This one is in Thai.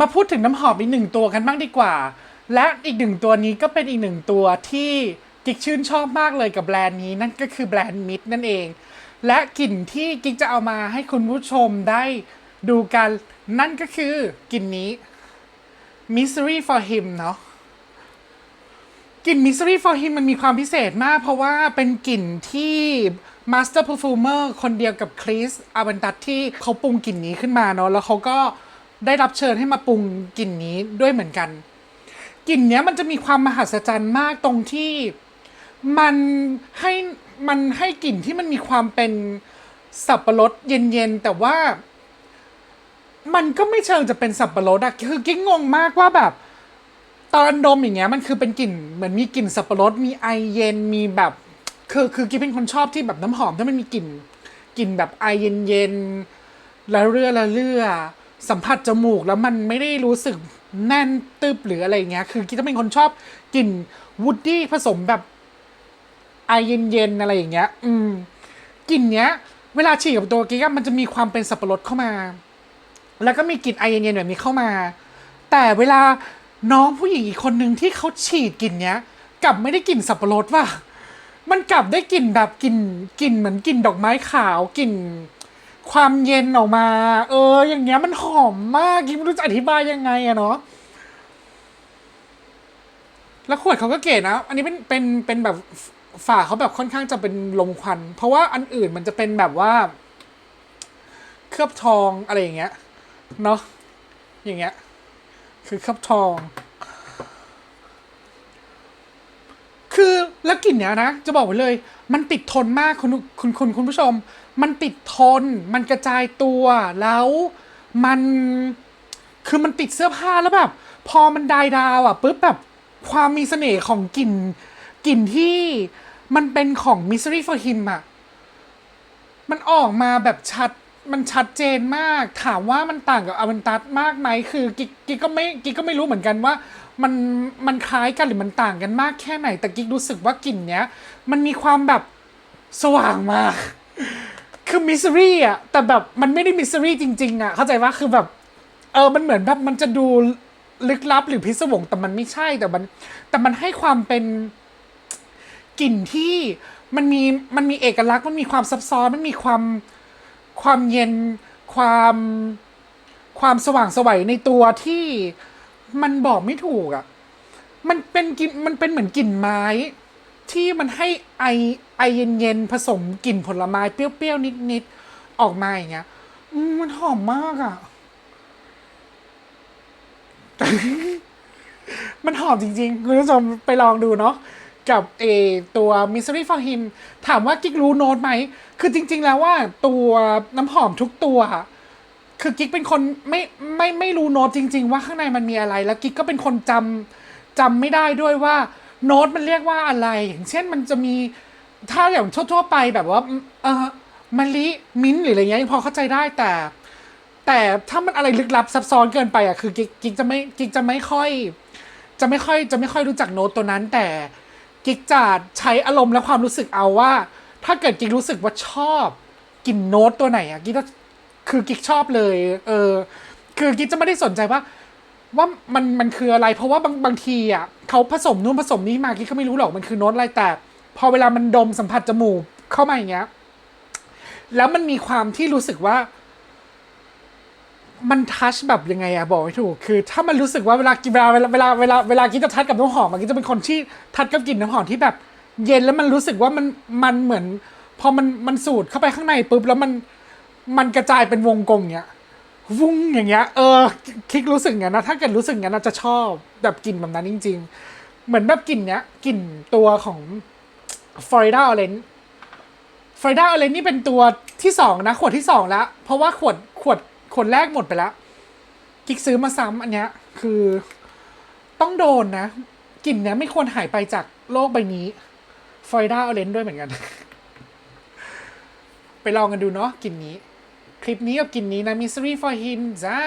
มาพูดถึงน้ำหอมอีกหนึ่งตัวกันบ้างดีกว่า และอีกหนึ่งตัวนี้ก็เป็นอีกหนึ่งตัวที่กิ๊กชื่นชอบมากเลยกับแบรนด์นี้นั่นก็คือแบรนด์มิดนั่นเอง และกลิ่นที่กิ๊กจะเอามาให้คุณผู้ชมได้ดูกัน นั่นก็คือกลิ่นนี้ Misery for him เนาะกลิ่น Mystery for him มันมีความพิเศษมาก เพราะว่าเป็นกลิ่นที่ Master Perfumer คนเดียวกับคริสอาบันตัดที่เขาปรุงกลิ่นนี้ขึ้นมาเนาะแล้วเขาก็ ได้รับเชิญให้มาปรุงกลิ่นนี้ด้วยเหมือนกันกลิ่นเนี้ยมันจะมีความมหัศจรรย์มากตรงที่มันให้มันให้กลิ่นที่มันมีความเป็นสับปะรดเย็นๆ แต่ว่า มันก็ไม่เชิงจะเป็นสับปะรดอะคือกิ๊กงงมากว่าแบบ ตอนดมอย่างเงี้ยมันคือเป็นกลิ่นเหมือนมีกลิ่นสับปะรดมีไอเย็นมีแบบ คือคือกิ๊บเป็นคนชอบที่แบบน้ำหอมถ้ามันมีกลิ่นกลิ่นแบบไอเย็นเย็นๆละเรื่อละเรื่อ สัมผัสจมูกแล้วมันไม่ได้รู้สึกแน่นตึบหรืออะไรเงี้ย คือกิ๊จะเป็นคนชอบกลิ่นวูดดี้ผสมแบบไอเย็นๆอะไรอย่างเงี้ย อืมกลิ่นเนี้ย เวลาฉีดกับตัวกิ๊กอะมันจะมีความเป็นสับปะรดเข้ามา แล้วก็มีกลิ่นไอเย็นๆแบบนี้เข้ามา แต่เวลาน้องผู้หญิงอีกคนหนึ่งที่เขาฉีดกลิ่นเนี้ย กลับไม่ได้กลิ่นสับปะรดว่ะมันกลับได้กลิ่นแบบกลิ่นกลิ่นเหมือนกลิ่นดอกไม้ขาวกลิ่น ความเย็นออกมา เออ อย่างเงี้ยมันหอมมากกิ๊กไม่รู้จะอธิบายยังไงอะเนาะแล้วขวดเขาก็เก๋นะ อันนี้เป็นเป็นเป็นแบบฝาเขาแบบค่อนข้างจะเป็นลมควัน เพราะว่าอันอื่นมันจะเป็นแบบว่า เคลือบทองอะไรอย่างเงี้ยเนาะอย่างเงี้ย คือเคลือบทอง คือ แล้วกลิ่นเนี้ยนะ จะบอกไว้เลย มันติดทนมากคุณคุณคุณคุณผู้ชม มันติดทน มันกระจายตัวแล้วมันคือมันติดเสื้อผ้าแล้วแบบ พอมันดายดาวอะปุ๊บแบบความมีเสน่ห์ของกลิ่นกลิ่นที่มันเป็นของ Mystery for him อะ มันออกมาแบบชัด มันชัดเจนมาก ถามว่ามันต่างกับอเวนตัสมากไหมคือกิ๊กกิ๊กก็ไม่กิ๊กก็ไม่รู้เหมือนกันว่า มันมันคล้ายกันหรือมันต่างกันมากแค่ไหน แต่กิ๊กรู้สึกว่ากลิ่นเนี้ย มันมีความแบบสว่างมาก คือมิสซิรี่อะแต่แบบมันไม่ได้มิสซิรี่จริงๆอะเข้าใจว่าคือแบบเออมันเหมือนแบบมันจะดูลึกลับหรือพิศวงแต่มันไม่ใช่แต่มันแต่มันให้ความเป็นกลิ่นที่มันมีมันมีเอกลักษณ์มันมีความซับซ้อนมันมีความ ความเย็นความความสว่างสวัยในตัวที่มันบอกไม่ถูกอะ มันเป็นกลิ่นมันเป็นเหมือนกลิ่นไม้ ที่มันให้ไอไอเย็นๆผสมกลิ่นผลไม้เปรี้ยวๆนิดๆออกมาอย่างเงี้ยมมันหอมมากอะ มันหอมจริงๆ คุณผู้ชมไปลองดูเนาะ กับเอตัว Mystery for him ถามว่ากิ๊กรู้โน้ตไหม คือจริง ๆ แล้วว่าตัวน้ำหอมทุกตัว คือกิ๊กเป็นคนไม่ไม่ไม่รู้โน้ตจริง ๆ ว่าข้างในมันมีอะไร แล้วกิ๊กก็เป็นคนจำจำไม่ได้ด้วยว่าโน้ตมันเรียกว่าอะไร อย่างเช่นมันจะมีถ้าอย่างทั่วๆไปแบบว่าเออมะลิมิ้นหรืออะไรเงี้ยพอเข้าใจได้แต่ แต่ถ้ามันอะไรลึกลับซับซ้อนเกินไปอะคือกิ๊กกิ๊กจะไม่กิ๊กจะไม่ค่อย จะไม่ค่อยจะไม่ค่อยรู้จักโน้ตตัวนั้นแต่ กิกจะใช้อารมณ์และความรู้สึกเอาว่า ถ้าเกิดกิกรู้สึกว่าชอบกลิ่นโน้ตตัวไหนอะกิกก็คือกิกชอบเลย เออ คือกิกจะไม่ได้สนใจว่าว่ามันมันคืออะไร เพราะว่าบางบางทีอะเขาผสมนู่นผสมนี้มากิกก็ไม่รู้หรอกมันคือโน้ตอะไรแต่ พอเวลามันดมสัมผัสจมูกเข้ามาอย่างเงี้ยแล้วมันมีความที่รู้สึกว่า มันทัชแบบยังไงอะบอกไม่ถูก คือ ถ้ามันรู้สึกว่าเวลาเวลาเวลาเวลาเวลาเวลากินจะทัชกับน้ำหอมมันกินจะเป็นคนที่ทัชกับกลิ่นน้ำหอมที่แบบ เย็นแล้วมันรู้สึกว่ามันมันเหมือน พอมันมันสูดเข้าไปข้างในปุ๊บแล้วมันมันกระจายเป็นวงกลมเงี้ยวุ้งอย่างเงี้ยเออคลิกรู้สึกอย่างนั้นนะถ้าเกิดรู้สึกอย่างนั้นนะจะชอบแบบกลิ่นแบบนั้นจริง ๆ เหมือนแบบกลิ่นเนี้ยกลิ่นตัวของฟลอริดาออเรนฟลอริดาออเรนนี่เป็นตัวที่สองนะ ขวดที่สองแล้ว เพราะว่าขวดขวด ขวดแรกหมดไปแล้ว กิ๊กซื้อมาซ้ำอันเนี้ย คือต้องโดนนะกลิ่นเนี้ยไม่ควรหายไปจากโลกใบนี้ฟลอยด้าออเลนด้วยเหมือนกัน ไปลองกันดูเนาะกลิ่นนี้ คลิปนี้กับกลิ่นนี้นะ Mystery for him จ้า